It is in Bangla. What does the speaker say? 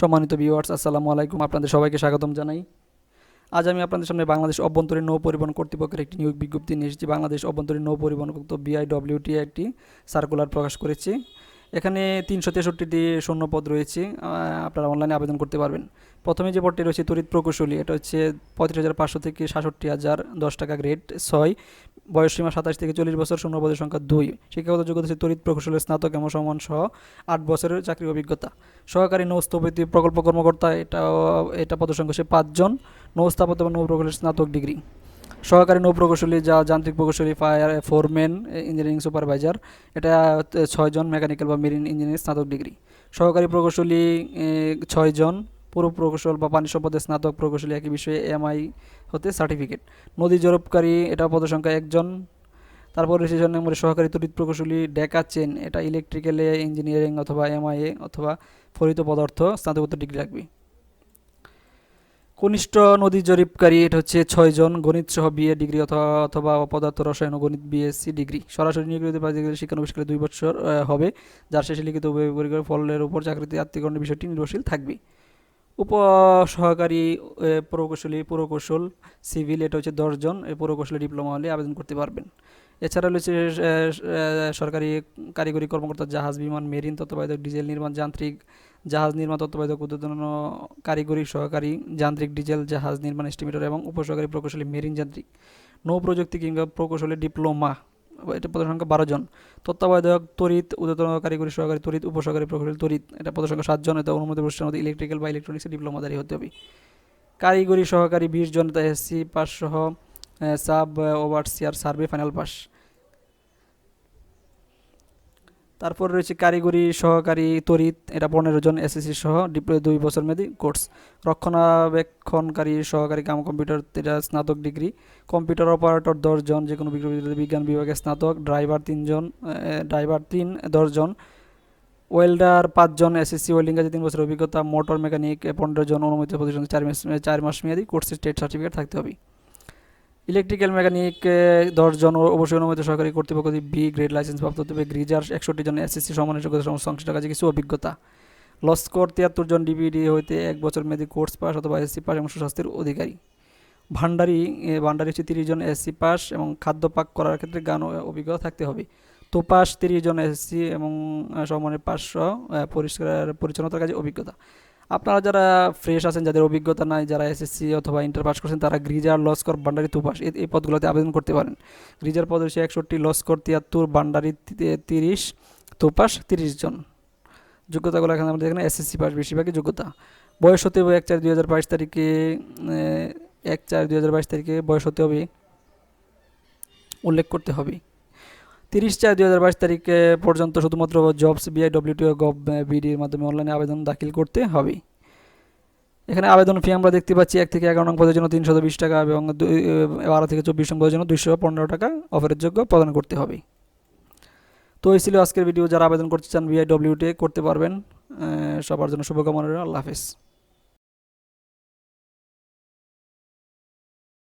সম্মানিত ভিউয়ার্স আসসালামু আলাইকুম। আপনাদের সবাইকে স্বাগতম জানাই। আজ আমি আপনাদের সামনে বাংলাদেশ অভ্যন্তরীণ নৌ পরিবহন কর্তৃপক্ষের একটি নিয়োগ বিজ্ঞপ্তি নিয়ে এসেছি। বাংলাদেশ অভ্যন্তরীণ নৌ পরিবহন বিআইডব্লিউটি একটি সার্কুলার প্রকাশ করেছি। এখানে তিনশো তেষট্টিটি শূন্যপদ রয়েছে। আপনারা অনলাইনে আবেদন করতে পারবেন। প্রথমে যে পদটি রয়েছে, তড়িৎ প্রকৌশলী, এটা হচ্ছে পঁয়ত্রিশ হাজার পাঁচশো থেকে সাতষট্টি হাজার দশ টাকা গ্রেড ছয়। বয়সসীমা সাতাশ থেকে চল্লিশ বছর, শূন্য পদের সংখ্যা দুই। শিক্ষাগত যোগ্যতা হচ্ছে তড়িৎ প্রকৌশলের স্নাতক এবং সমান সহ আট বছরের চাকরি অভিজ্ঞতা। সহকারী নৌস্থপতি প্রকল্প কর্মকর্তা, এটা এটা পদসংখ্যা হচ্ছে পাঁচজন, নৌস্থাপত্য এবং নৌ প্রকৌশলের স্নাতক ডিগ্রি। সহকারী নৌ প্রকৌশলী যা যান্ত্রিক প্রকৌশলী, ফায়ার ফোরম্যান, ইঞ্জিনিয়ারিং সুপারভাইজার, এটা ছয়জন মেকানিক্যাল বা মেরিন ইঞ্জিনিয়ারিং স্নাতক ডিগ্রি। সহকারী প্রকৌশলী ছয়জন পুরো প্রকৌশল বা পানি সম্পদের স্নাতক প্রকৌশলী একই বিষয়ে এমআই হতে সার্টিফিকেট নদী জরবকারী এটা পদসংখ্যা একজন। তারপর রেজিস্ট্রেশন নম্বরে সহকারী তড়িৎ প্রকৌশলী ডেকা চেন। এটা ইলেকট্রিক্যালে ইঞ্জিনিয়ারিং অথবা এমআইএ অথবা ফলিত পদার্থ, স্নাতকোত্তর ডিগ্রি লাগবে কনিষ্ঠ নদী জরিপকারী, এটা হচ্ছে ছয়জন গণিত সহ বিএ ডিগ্রি অথবা অথবা পদার্থ রসায়ন ও গণিত বিএসসি ডিগ্রি। সরাসরি নিয়োগিত প্রার্থীদের শিক্ষানবিষ্কালে দুই বছর হবে। যার শেষে লিখিত ফলের উপর চাকরিতে আত্মীকরণের বিষয়টি নির্ভরশীল থাকবে। উপ সহকারী প্রকৌশলী, পুরকৌশল, সিভিল, এটা হচ্ছে দশজন এই পুরকৌশলী ডিপ্লোমা হলে আবেদন করতে পারবেন। এছাড়া রয়েছে সরকারি কারিগরি কর্মকর্তা, জাহাজ বিমান, মেরিন তত্ত্বাবধায়ক, ডিজেল নির্মাণ, যান্ত্রিক জাহাজ নির্মাণ তত্ত্বাবধায়ক, উদ্বোধন কারিগরি সহকারী, যান্ত্রিক ডিজেল জাহাজ নির্মাণ এস্টিমেটর এবং উপসহকারী প্রকৌশলী, মেরিন যান্ত্রিক। নৌ প্রযুক্তি কিংবা প্রকৌশলী ডিপ্লোমা। এটা পদের সংখ্যা বারো জন। তত্ত্বাবধায়ক তরিত উদ্যতন কারিগরি সহকারী তরিত উপসহকারী প্রকৌশল তরিত এটা পদের সংখ্যা সাতজন এটা অনুমতি প্রতিষ্ঠান মধ্যে ইলেকট্রিক্যাল বা ইলেকট্রনিক্সের ডিপ্লোমাদারি হতে হবে। কারিগরি সহকারী বিশ জন, এটা এসসি পাস সহ sub overseer survey final pass তারপর রয়েছে কারিগরি সহকারী তড়িৎ, এটা পনেরো জন এসএসসি সহ ডিপ্লো দুই বছর মেয়াদী কোর্স। রক্ষণাবেক্ষণকারী সহকারী কাম কম্পিউটার, এটা স্নাতক ডিগ্রি। কম্পিউটার অপারেটর দশজন যে কোনো বিজ্ঞ- বিজ্ঞান বিভাগে স্নাতক। ড্রাইভার তিনজন ড্রাইভার তিন দশজন ওয়েল্ডার পাঁচজন এসএসসি ওয়েল্ডিং কাজে তিন বছর অভিজ্ঞতা। মোটর মেকানিক পনেরো জন, অনুমোদিত প্রতিষ্ঠান চার মাস চার মাস মেয়াদী কোর্সের স্টেট সার্টিফিকেট থাকতে হবে। ইলেকট্রিক্যাল মেকানিক দশজন অবশ্যই অনুমোদিত সহকারী কর্তৃপক্ষ বি, গ্রেড লাইসেন্স প্রাপ্ত হতে হবে, গ্রিজার একষট্টি জন এসএসসি সমানের যোগ্যতা সংশ্লিষ্ট কাজে কিছু অভিজ্ঞতা। লস্কর তিয়াত্তর জন ডিবিডি হইতে এক বছর মেয়াদী কোর্স পাস অথবা এসসি পাস এবং সুস্বাস্থ্যের অধিকারী। ভান্ডারি ভান্ডারি হচ্ছে তিরিশ জন এসসি পাস এবং খাদ্য পাক করার ক্ষেত্রে গান অভিজ্ঞতা থাকতে হবে। তো পাস তিরিশ জন এসসি এবং সমানের পাঁচশো পরিষ্কার পরিচ্ছন্নতার কাজে অভিজ্ঞতা। আপনারা যারা ফ্রেশ আছেন, যাদের অভিজ্ঞতা নাই, যারা এসএসসি অথবা ইন্টার পাস করছেন, তারা গ্রিজার লস্কর বান্ডারি তুপাস এই পদগুলোতে আবেদন করতে পারেন। গ্রিজার পদ হচ্ছে একষট্টি লস্কর তিয়াত্তর বান্ডারি তিরিশ তুপাস তিরিশ জন। যোগ্যতাগুলো এখানে আমাদের এখানে এসএসসি পাস বেশিরভাগই যোগ্যতা। বয়স হতে হবে এক চার দুই হাজার বাইশ তারিখে এক চার দুই হাজার বাইশ তারিখে বয়স হতে হবে, উল্লেখ করতে হবে। তিরিশ চার দুই হাজার বাইশ তারিখে পর্যন্ত শুধুমাত্র জবস বিআই ডব্লিউটিও গভ বিডির মাধ্যমে অনলাইনে আবেদন দাখিল করতে হবে। এখানে আবেদন ফি আমরা দেখতে পাচ্ছি এক থেকে এগারো নং পদের জন্য তিনশো বিশ টাকা এবং বারো থেকে চব্বিশ নং পদের জন্য দুইশো পনেরো টাকা অফারের যোগ্য প্রদান করতে হবে। তো এই ছিল আজকের ভিডিও যারা আবেদন করতে চান বিআই ডব্লিউটি করতে পারবেন। সবার জন্য শুভকামনা। আল্লাহ হাফেজ।